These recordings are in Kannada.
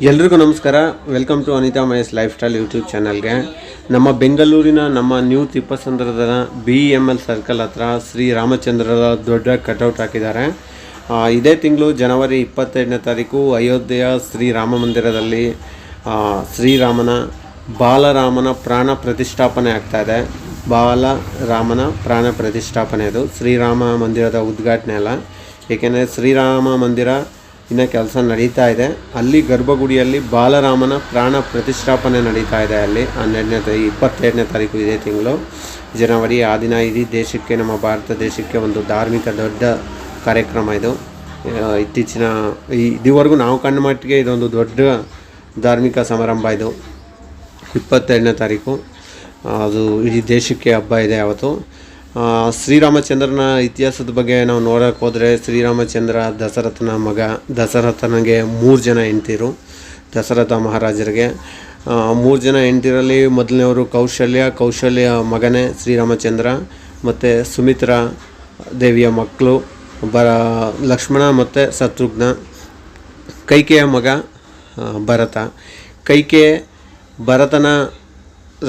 ಎಲ್ರಿಗೂ ನಮಸ್ಕಾರ. Welcome to Anita Mahesh lifestyle YouTube ಚಾನಲ್ಗೆ ನಮ್ಮ ಬೆಂಗಳೂರಿನ ನಮ್ಮ ನ್ಯೂ ತಿಪ್ಪಸಂದ್ರದ ಬಿ ಎಂ ಎಲ್ ಸರ್ಕಲ್ ಹತ್ರ ಶ್ರೀ ರಾಮಚಂದ್ರರ ದೊಡ್ಡ ಕಟೌಟ್ ಹಾಕಿದ್ದಾರೆ. ಇದೇ ತಿಂಗಳು ಜನವರಿ ಇಪ್ಪತ್ತೆರಡನೇ ತಾರೀಕು ಅಯೋಧ್ಯೆಯ ಶ್ರೀರಾಮ ಮಂದಿರದಲ್ಲಿ ಶ್ರೀರಾಮನ ಬಾಲರಾಮನ ಪ್ರಾಣ ಪ್ರತಿಷ್ಠಾಪನೆ ಆಗ್ತಾ ಇದೆ. ಬಾಲರಾಮನ ಪ್ರಾಣ ಪ್ರತಿಷ್ಠಾಪನೆ ಅದು. ಶ್ರೀರಾಮ ಮಂದಿರದ ಉದ್ಘಾಟನೆ ಅಲ್ಲ. ಏಕೆಂದರೆ ಶ್ರೀರಾಮ ಮಂದಿರ ಇನ್ನು ಕೆಲಸ ನಡೀತಾ ಇದೆ. ಅಲ್ಲಿ ಗರ್ಭಗುಡಿಯಲ್ಲಿ ಬಾಲರಾಮನ ಪ್ರಾಣ ಪ್ರತಿಷ್ಠಾಪನೆ ನಡೀತಾ ಇದೆ. ಅಲ್ಲಿ ಹನ್ನೆರಡನೇ ತಾರೀಕು ಇಪ್ಪತ್ತೆರಡನೇ ತಾರೀಕು ಇದೇ ತಿಂಗಳು. ಜನವರಿ ಆ ದಿನ ಇಡೀ ದೇಶಕ್ಕೆ ನಮ್ಮ ಭಾರತ ದೇಶಕ್ಕೆ ಒಂದು ಧಾರ್ಮಿಕ ದೊಡ್ಡ ಕಾರ್ಯಕ್ರಮ ಇದು. ಇತ್ತೀಚಿನ ಇದುವರೆಗೂ ನಾವು ಕಂಡ ಮಟ್ಟಿಗೆ ಇದೊಂದು ದೊಡ್ಡ ಧಾರ್ಮಿಕ ಸಮಾರಂಭ ಇದು. ಇಪ್ಪತ್ತೆರಡನೇ ತಾರೀಕು. ಅದು ಇಡೀ ದೇಶಕ್ಕೆ ಹಬ್ಬ ಇದೆ ಅವತ್ತು ಆ, ಶ್ರೀರಾಮಚಂದ್ರನ ಇತಿಹಾಸದ ಬಗ್ಗೆ ನಾವು ನೋಡೋಕೆ ಹೋದರೆ ಶ್ರೀರಾಮಚಂದ್ರ ದಶರಥನ ಮಗ ದಶರಥನಿಗೆ ಮೂರು ಜನ ಹೆಂಡ್ತಿರು ದಶರಥ ಮಹಾರಾಜರಿಗೆ. ಮೂರು ಜನ ಹೆಂಡ್ತಿರಲ್ಲಿ ಮೊದಲನೇವರು ಕೌಶಲ್ಯ ಕೌಶಲ್ಯ ಮಗನೇ ಶ್ರೀರಾಮಚಂದ್ರ, ಮತ್ತು ಸುಮಿತ್ರಾ ದೇವಿಯ ಮಕ್ಕಳು ಬರ ಲಕ್ಷ್ಮಣ ಮತ್ತು ಶತ್ರುಘ್ನ. ಕೈಕೆಯ ಮಗ ಭರತ. ಕೈಕೆ ಭರತನ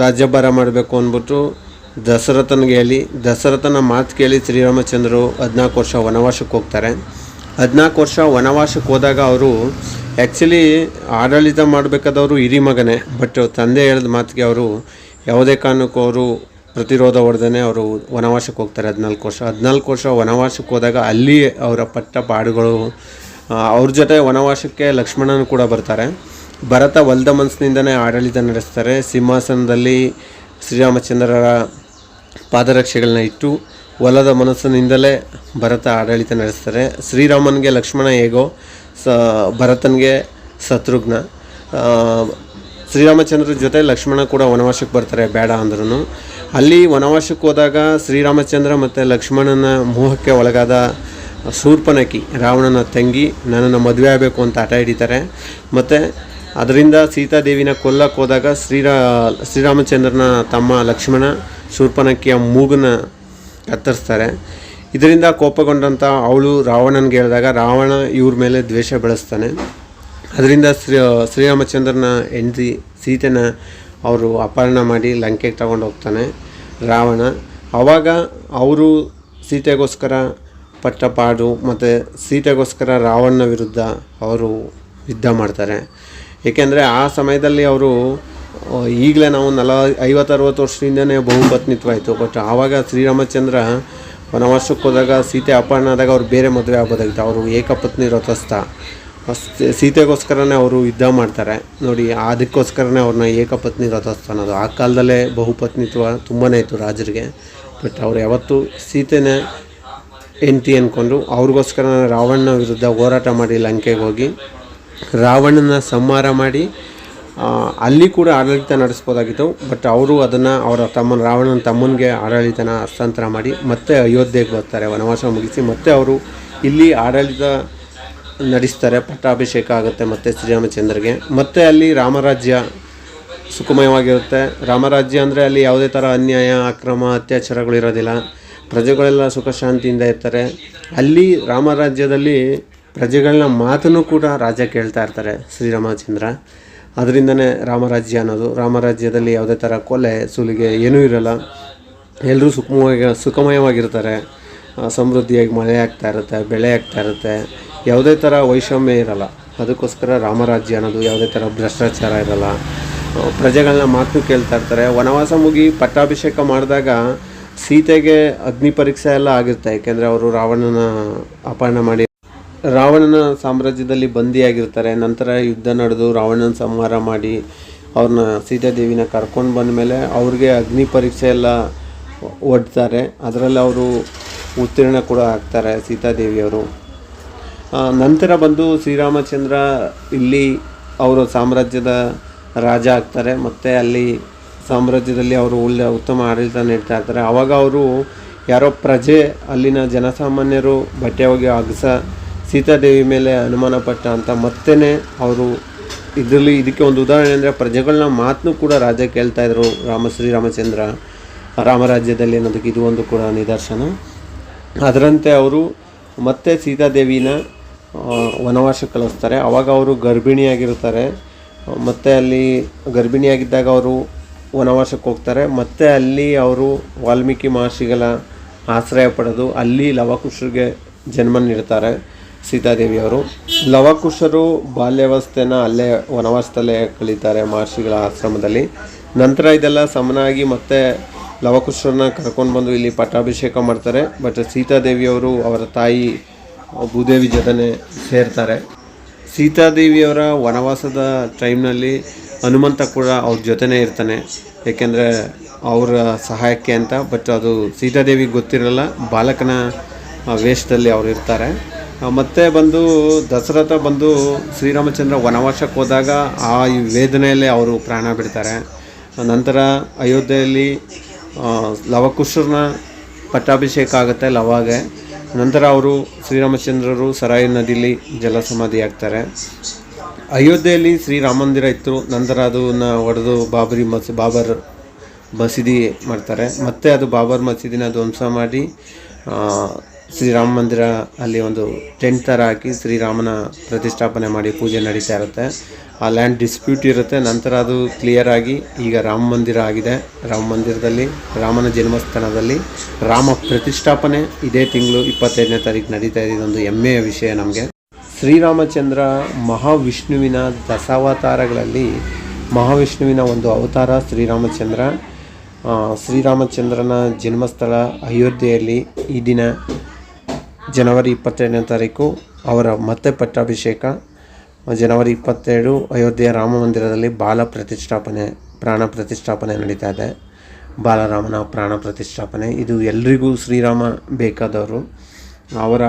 ರಾಜ್ಯಭಾರ ಮಾಡಬೇಕು ಅಂದ್ಬಿಟ್ಟು ದಶರಥನಿಗೆ ಹೇಳಿ ದಶರಥನ ಮಾತು ಕೇಳಿ ಶ್ರೀರಾಮಚಂದ್ರರು ಹದಿನಾಲ್ಕು ವರ್ಷ ವನವಾಸಕ್ಕೆ ಹೋಗ್ತಾರೆ. ಹದಿನಾಲ್ಕು ವರ್ಷ ವನವಾಸಕ್ಕೆ ಹೋದಾಗ ಅವರು ಆ್ಯಕ್ಚುಲಿ ಆಡಳಿತ ಮಾಡಬೇಕಾದವರು ಹಿರಿ ಮಗನೇ ಬಟ್ ತಂದೆ ಹೇಳಿದ ಮಾತಿಗೆ ಅವರು ಯಾವುದೇ ಕಾರಣಕ್ಕೂ ಅವರು ಪ್ರತಿರೋಧ ಹೊಡೆದೇ ಅವರು ವನವಾಸಕ್ಕೆ ಹೋಗ್ತಾರೆ ಹದಿನಾಲ್ಕು ವರ್ಷ. ಹದಿನಾಲ್ಕು ವರ್ಷ ವನವಾಸಕ್ಕೆ ಹೋದಾಗ ಅಲ್ಲಿ ಅವರ ಪಟ್ಟ ಪಾಡುಗಳು ಅವ್ರ ಜೊತೆ ವನವಾಸಕ್ಕೆ ಲಕ್ಷ್ಮಣನು ಕೂಡ ಬರ್ತಾರೆ. ಭರತ ಒಲ್ದ ಮನಸ್ಸಿನಿಂದನೇ ಆಡಳಿತ ನಡೆಸ್ತಾರೆ. ಸಿಂಹಾಸನದಲ್ಲಿ ಶ್ರೀರಾಮಚಂದ್ರರ ಪಾದರಕ್ಷೆಗಳನ್ನ ಇಟ್ಟು ಒಲದ ಮನಸ್ಸಿನಿಂದಲೇ ಭರತ ಆಡಳಿತ ನಡೆಸ್ತಾರೆ. ಶ್ರೀರಾಮನಿಗೆ ಲಕ್ಷ್ಮಣ ಹೇಗೋ ಸ, ಭರತನಿಗೆ ಶತ್ರುಘ್ನ. ಶ್ರೀರಾಮಚಂದ್ರ ಜೊತೆ ಲಕ್ಷ್ಮಣ ಕೂಡ ವನವಾಸಕ್ಕೆ ಬರ್ತಾರೆ, ಬೇಡ ಅಂದ್ರೂ ಅಲ್ಲಿ ವನವಾಸಕ್ಕೆ ಹೋದಾಗ ಶ್ರೀರಾಮಚಂದ್ರ ಮತ್ತು ಲಕ್ಷ್ಮಣನ ಮೋಹಕ್ಕೆ ಒಳಗಾದ ಶೂರ್ಪನಕಿ, ರಾವಣನ ತಂಗಿ, ನನ್ನನ್ನು ಮದುವೆ ಆಗಬೇಕು ಅಂತ ಆಟ ಹಿಡಿತಾರೆ. ಮತ್ತು ಅದರಿಂದ ಸೀತಾದೇವಿನ ಕೊಲ್ಲಕ್ಕೆ ಹೋದಾಗ ಶ್ರೀರಾ, ಶ್ರೀರಾಮಚಂದ್ರನ ತಮ್ಮ ಲಕ್ಷ್ಮಣ ಶೂರ್ಪನಕಿಯ ಮೂಗನ ಕತ್ತರಿಸ್ತಾರೆ. ಇದರಿಂದ ಕೋಪಗೊಂಡಂಥ ಅವಳು ರಾವಣನಿಗೆ ಹೇಳಿದಾಗ ರಾವಣ ಇವ್ರ ಮೇಲೆ ದ್ವೇಷ ಬೆಳೆಸ್ತಾನೆ. ಅದರಿಂದ ಶ್ರೀ, ಶ್ರೀರಾಮಚಂದ್ರನ ಹೆಂಡತಿ ಸೀತೆನ ಅವರು ಅಪಹರಣ ಮಾಡಿ ಲಂಕೆಗೆ ತಗೊಂಡು ಹೋಗ್ತಾನೆ ರಾವಣ. ಆವಾಗ ಅವರು ಸೀತೆಗೋಸ್ಕರ ಪಟ್ಟ ಪಾಡು ಮತ್ತು ಸೀತೆಗೋಸ್ಕರ ರಾವಣನ ವಿರುದ್ಧ ಅವರು ಯುದ್ಧ ಮಾಡ್ತಾರೆ. ಏಕೆಂದರೆ ಆ ಸಮಯದಲ್ಲಿ ಅವರು ಈಗಲೇ ನಾವು ನಲ ಐವತ್ತು ಅರವತ್ತು ವರ್ಷದಿಂದನೇ ಬಹುಪತ್ನಿತ್ವ ಆಯಿತು ಬಟ್ ಆವಾಗ ಶ್ರೀರಾಮಚಂದ್ರ ವನವಾಸಕ್ಕೆ ಹೋದಾಗ ಸೀತೆ ಅಪಹರಣ ಆದಾಗ ಅವ್ರು ಬೇರೆ ಮದುವೆ ಆಗೋದಾಗಿತ್ತು ಅವರು ಏಕಪತ್ನಿ ರಥಸ್ಥ. ಅಷ್ಟೇ ಸೀತೆಗೋಸ್ಕರನೇ ಅವರು ಯುದ್ಧ ಮಾಡ್ತಾರೆ. ನೋಡಿ, ಅದಕ್ಕೋಸ್ಕರನೇ ಅವ್ರನ್ನ ಏಕಪತ್ನಿ ರಥಸ್ಥ ಅನ್ನೋದು. ಆ ಕಾಲದಲ್ಲೇ ಬಹುಪತ್ನಿತ್ವ ತುಂಬಾ ಇತ್ತು ರಾಜರಿಗೆ. ಬಟ್ ಅವ್ರು ಯಾವತ್ತೂ ಸೀತೆನೇ ಹೆಂಡತಿ ಅಂದ್ಕೊಂಡು ಅವ್ರಿಗೋಸ್ಕರ ರಾವಣನ ವಿರುದ್ಧ ಹೋರಾಟ ಮಾಡಿ ಲಂಕೆಗೆ ಹೋಗಿ, ರಾವಣನ ಸಂಹಾರ ಮಾಡಿ ಅಲ್ಲಿ ಕೂಡ ಆಡಳಿತ ನಡೆಸ್ಬೋದಾಗಿತ್ತು ಬಟ್ ಅವರು ಅದನ್ನು ಅವರ ತಮ್ಮನ, ರಾವಣನ ತಮ್ಮನಿಗೆ ಆಡಳಿತನ ಹಸ್ತಾಂತರ ಮಾಡಿ ಮತ್ತೆ ಅಯೋಧ್ಯೆಗೆ ಬರ್ತಾರೆ, ವನವಾಸ ಮುಗಿಸಿ ಮತ್ತೆ ಅವರು ಇಲ್ಲಿ ಆಡಳಿತ ನಡೆಸ್ತಾರೆ, ಪಟ್ಟಾಭಿಷೇಕ ಆಗುತ್ತೆ ಮತ್ತೆ ಶ್ರೀರಾಮಚಂದ್ರಗೆ. ಮತ್ತೆ ಅಲ್ಲಿ ರಾಮರಾಜ್ಯ ಸುಖಮಯವಾಗಿರುತ್ತೆ. ರಾಮರಾಜ್ಯ ಅಂದರೆ ಅಲ್ಲಿ ಯಾವುದೇ ಥರ ಅನ್ಯಾಯ, ಅಕ್ರಮ, ಅತ್ಯಾಚಾರಗಳು ಇರೋದಿಲ್ಲ. ಪ್ರಜೆಗಳೆಲ್ಲ ಸುಖ ಶಾಂತಿಯಿಂದ ಇರ್ತಾರೆ. ಅಲ್ಲಿ ರಾಮರಾಜ್ಯದಲ್ಲಿ ಪ್ರಜೆಗಳನ್ನ ಮಾತನ್ನು ಕೂಡ ರಾಜ ಕೇಳ್ತಾ ಇರ್ತಾರೆ ಶ್ರೀರಾಮಚಂದ್ರ. ಅದರಿಂದನೇ ರಾಮರಾಜ್ಯ ಅನ್ನೋದು. ರಾಮರಾಜ್ಯದಲ್ಲಿ ಯಾವುದೇ ಥರ ಕೊಲೆ, ಸುಲಿಗೆ ಏನೂ ಇರಲ್ಲ. ಎಲ್ಲರೂ ಸುಖಮವಾಗಿ ಸುಖಮಯವಾಗಿರ್ತಾರೆ. ಸಮೃದ್ಧಿಯಾಗಿ ಮಳೆ ಆಗ್ತಾ ಇರುತ್ತೆ, ಬೆಳೆ ಆಗ್ತಾ ಇರುತ್ತೆ. ಯಾವುದೇ ಥರ ವೈಷಮ್ಯ ಇರಲ್ಲ. ಅದಕ್ಕೋಸ್ಕರ ರಾಮರಾಜ್ಯ ಅನ್ನೋದು ಯಾವುದೇ ಥರ ಭ್ರಷ್ಟಾಚಾರ ಇರಲ್ಲ. ಪ್ರಜೆಗಳನ್ನ ಮಾತು ಕೇಳ್ತಾ ಇರ್ತಾರೆ. ವನವಾಸ ಮುಗಿ ಪಟ್ಟಾಭಿಷೇಕ ಮಾಡಿದಾಗ ಸೀತೆಗೆ ಅಗ್ನಿ ಪರೀಕ್ಷೆ ಎಲ್ಲ ಆಗಿರುತ್ತೆ. ಯಾಕೆಂದರೆ ಅವರು ರಾವಣನ ಅಪಹರಣ ಮಾಡಿ ರಾವಣನ ಸಾಮ್ರಾಜ್ಯದಲ್ಲಿ ಬಂದಿಯಾಗಿರ್ತಾರೆ. ನಂತರ ಯುದ್ಧ ನಡೆದು ರಾವಣನ ಸಂಹಾರ ಮಾಡಿ ಅವ್ರನ್ನ ಸೀತಾದೇವಿನ ಕರ್ಕೊಂಡು ಬಂದ ಮೇಲೆ ಅವ್ರಿಗೆ ಅಗ್ನಿ ಪರೀಕ್ಷೆ ಎಲ್ಲ ಒಡ್ತಾರೆ. ಅದರಲ್ಲಿ ಅವರು ಉತ್ತೀರ್ಣ ಕೂಡ ಆಗ್ತಾರೆ ಸೀತಾದೇವಿಯವರು ನಂತರ ಬಂದು ಶ್ರೀರಾಮಚಂದ್ರ ಇಲ್ಲಿ ಅವರು ಸಾಮ್ರಾಜ್ಯದ ರಾಜ ಆಗ್ತಾರೆ. ಮತ್ತು ಅಲ್ಲಿ ಸಾಮ್ರಾಜ್ಯದಲ್ಲಿ ಅವರು ಒಳ್ಳೆ ಉತ್ತಮ ಆಡಳಿತ ನೀಡ್ತಾ ಇರ್ತಾರೆ. ಆವಾಗ ಅವರು ಯಾರೋ ಪ್ರಜೆ ಅಲ್ಲಿನ ಜನಸಾಮಾನ್ಯರು ಬಟ್ಟೆ ಹೋಗಿ ಅಗಸ ಸೀತಾದೇವಿ ಮೇಲೆ ಅನುಮಾನ ಪಟ್ಟ ಅಂತ ಮತ್ತೇ ಅವರು ಇದರಲ್ಲಿ ಇದಕ್ಕೆ ಒಂದು ಉದಾಹರಣೆ ಅಂದರೆ ಪ್ರಜೆಗಳನ್ನ ಮಾತನ್ನು ಕೂಡ ರಾಜ ಕೇಳ್ತಾ ಇದ್ರು ರಾಮ ಶ್ರೀರಾಮಚಂದ್ರ ರಾಮರಾಜ್ಯದಲ್ಲಿ ಅನ್ನೋದಕ್ಕೆ ಇದು ಒಂದು ಕೂಡ ನಿದರ್ಶನ. ಅದರಂತೆ ಅವರು ಮತ್ತೆ ಸೀತಾದೇವಿನ ವನವಾಸ ಕಳಿಸ್ತಾರೆ. ಆವಾಗ ಅವರು ಗರ್ಭಿಣಿಯಾಗಿರ್ತಾರೆ ಮತ್ತು ಅಲ್ಲಿ ಗರ್ಭಿಣಿಯಾಗಿದ್ದಾಗ ಅವರು ವನವಾಸಕ್ಕೆ ಹೋಗ್ತಾರೆ. ಮತ್ತು ಅಲ್ಲಿ ಅವರು ವಾಲ್ಮೀಕಿ ಮಹರ್ಷಿಗಳ ಆಶ್ರಯ ಪಡೆದು ಅಲ್ಲಿ ಲವಕುಶರಿಗೆ ಜನ್ಮ ನೀಡ್ತಾರೆ. ಸೀತಾದೇವಿಯವರು. ಲವಕುಶರು ಬಾಲ್ಯಾವಸ್ಥೆನ ಅಲ್ಲೇ ವನವಾಸದಲ್ಲೇ ಕಳೀತಾರೆ ಮಹರ್ಷಿಗಳ ಆಶ್ರಮದಲ್ಲಿ. ನಂತರ ಇದೆಲ್ಲ ಸಮನಾಗಿ ಮತ್ತೆ ಲವಕುಶರನ್ನ ಕರ್ಕೊಂಡು ಬಂದು ಇಲ್ಲಿ ಪಟ್ಟಾಭಿಷೇಕ ಮಾಡ್ತಾರೆ. ಬಟ್ ಸೀತಾದೇವಿಯವರು ಅವರ ತಾಯಿ ಭೂದೇವಿ ಜೊತೆ ಸೇರ್ತಾರೆ. ಸೀತಾದೇವಿಯವರ ವನವಾಸದ ಟೈಮ್ನಲ್ಲಿ ಹನುಮಂತ ಕೂಡ ಅವ್ರ ಜೊತೆನೇ ಇರ್ತಾನೆ. ಏಕೆಂದರೆ ಅವರ ಸಹಾಯಕ್ಕೆ ಅಂತ. ಬಟ್ ಅದು ಸೀತಾದೇವಿಗೆ ಗೊತ್ತಿರಲ್ಲ, ಬಾಲಕನ ವೇಷದಲ್ಲಿ ಅವರು ಇರ್ತಾರೆ. ಮತ್ತೆ ಬಂದು ದಸರಥ ಬಂದು ಶ್ರೀರಾಮಚಂದ್ರ ವನವಾಸಕ್ಕೆ ಹೋದಾಗ ಆ ವೇದನೆಯಲ್ಲಿ ಅವರು ಪ್ರಾಣ ಬಿಡ್ತಾರೆ. ನಂತರ ಅಯೋಧ್ಯೆಯಲ್ಲಿ ಲವಕುಶರನ ಪಟ್ಟಾಭಿಷೇಕ ಆಗುತ್ತೆ ಲವಾಗೆ. ನಂತರ ಅವರು ಶ್ರೀರಾಮಚಂದ್ರರು ಸರಾಯಿ ನದಿಯಲ್ಲಿ ಜಲಸಮಾಧಿ ಆಗ್ತಾರೆ. ಅಯೋಧ್ಯೆಯಲ್ಲಿ ಶ್ರೀರಾಮ ಮಂದಿರ ಇತ್ತು. ನಂತರ ಅದನ್ನು ಒಡೆದು ಬಾಬರಿ ಮಸ್, ಬಾಬರ್ ಮಸೀದಿ ಮಾಡ್ತಾರೆ. ಮತ್ತೆ ಅದು ಬಾಬರ್ ಮಸೀದಿನ ಧ್ವಂಸ ಮಾಡಿ ಶ್ರೀರಾಮ ಮಂದಿರ ಅಲ್ಲಿ ಒಂದು ಟೆಂಟ್ ಥರ ಹಾಕಿ ಶ್ರೀರಾಮನ ಪ್ರತಿಷ್ಠಾಪನೆ ಮಾಡಿ ಪೂಜೆ ನಡೀತಾ ಇರುತ್ತೆ. ಆ ಲ್ಯಾಂಡ್ ಡಿಸ್ಪ್ಯೂಟ್ ಇರುತ್ತೆ. ನಂತರ ಅದು ಕ್ಲಿಯರ್ ಆಗಿ ಈಗ ರಾಮ ಮಂದಿರ ಆಗಿದೆ. ರಾಮ ಮಂದಿರದಲ್ಲಿ ರಾಮನ ಜನ್ಮಸ್ಥಾನದಲ್ಲಿ ರಾಮ ಪ್ರತಿಷ್ಠಾಪನೆ ಇದೇ ತಿಂಗಳು ಇಪ್ಪತ್ತೈದನೇ ತಾರೀಕು ನಡೀತಾ ಇದೆ. ಇದೊಂದು ಹೆಮ್ಮೆಯ ವಿಷಯ ನಮಗೆ. ಶ್ರೀರಾಮಚಂದ್ರ ಮಹಾವಿಷ್ಣುವಿನ ದಶಾವತಾರಗಳಲ್ಲಿ ಮಹಾವಿಷ್ಣುವಿನ ಒಂದು ಅವತಾರ ಶ್ರೀರಾಮಚಂದ್ರ. ಶ್ರೀರಾಮಚಂದ್ರನ ಜನ್ಮಸ್ಥಳ ಅಯೋಧ್ಯೆಯಲ್ಲಿ ಈ ದಿನ ಜನವರಿ ಇಪ್ಪತ್ತೆರಡನೇ ತಾರೀಕು ಅವರ ಮತ್ತೆ ಪಟ್ಟಾಭಿಷೇಕ. ಜನವರಿ ಇಪ್ಪತ್ತೆರಡು ಅಯೋಧ್ಯೆಯ ರಾಮ ಮಂದಿರದಲ್ಲಿ ಬಾಲ ಪ್ರತಿಷ್ಠಾಪನೆ, ಪ್ರಾಣ ಪ್ರತಿಷ್ಠಾಪನೆ ನಡೀತಾ ಇದೆ. ಬಾಲರಾಮನ ಪ್ರಾಣ ಪ್ರತಿಷ್ಠಾಪನೆ. ಇದು ಎಲ್ರಿಗೂ ಶ್ರೀರಾಮ ಬೇಕಾದವರು. ಅವರ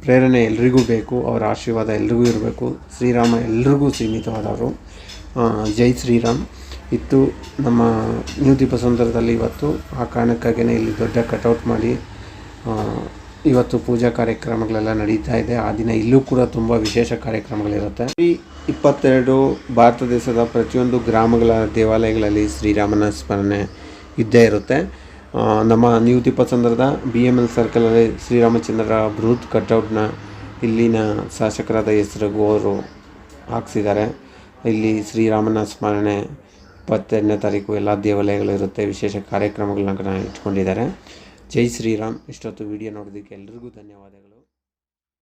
ಪ್ರೇರಣೆ ಎಲ್ರಿಗೂ ಬೇಕು, ಅವರ ಆಶೀರ್ವಾದ ಎಲ್ರಿಗೂ ಇರಬೇಕು. ಶ್ರೀರಾಮ ಎಲ್ರಿಗೂ ಸೀಮಿತವಾದವರು. ಜೈ ಶ್ರೀರಾಮ್. ಇತ್ತು ನಮ್ಮ ನ್ಯೂ ದೀಪಸಂದರ್ಭದಲ್ಲಿ ಇವತ್ತು ಆ ಕಾರಣಕ್ಕಾಗಿಯೇ ಇಲ್ಲಿ ದೊಡ್ಡ ಕಟೌಟ್ ಮಾಡಿ ಇವತ್ತು ಪೂಜಾ ಕಾರ್ಯಕ್ರಮಗಳೆಲ್ಲ ನಡೀತಾ ಇದೆ. ಆ ದಿನ ಇಲ್ಲೂ ಕೂಡ ತುಂಬ ವಿಶೇಷ ಕಾರ್ಯಕ್ರಮಗಳಿರುತ್ತೆ. ಈ ಇಪ್ಪತ್ತೆರಡು ಭಾರತ ದೇಶದ ಪ್ರತಿಯೊಂದು ಗ್ರಾಮಗಳ ದೇವಾಲಯಗಳಲ್ಲಿ ಶ್ರೀರಾಮನ ಸ್ಮರಣೆ ಇದ್ದೇ ಇರುತ್ತೆ. ನಮ್ಮ ನ್ಯೂ ದೀಪಸಂದ್ರದ ಬಿ ಎಂ ಎಲ್ ಸರ್ಕಲಲ್ಲಿ ಶ್ರೀರಾಮಚಂದ್ರ ಬೃಹತ್ ಕಟೌಟ್ನ ಇಲ್ಲಿನ ಶಾಸಕರಾದ ಎಸ್ ರಘು ಅವರು ಹಾಕ್ಸಿದ್ದಾರೆ. ಇಲ್ಲಿ ಶ್ರೀರಾಮನ ಸ್ಮರಣೆ ಇಪ್ಪತ್ತೆರಡನೇ ತಾರೀಕು ಎಲ್ಲ ದೇವಾಲಯಗಳಿರುತ್ತೆ ವಿಶೇಷ ಕಾರ್ಯಕ್ರಮಗಳನ್ನ ಇಟ್ಕೊಂಡಿದ್ದಾರೆ. ಜೈ ಶ್ರೀರಾಮ್. ಇಷ್ಟೊತ್ತು ವಿಡಿಯೋ ನೋಡೋದಕ್ಕೆ ಎಲ್ರಿಗೂ ಧನ್ಯವಾದಗಳು.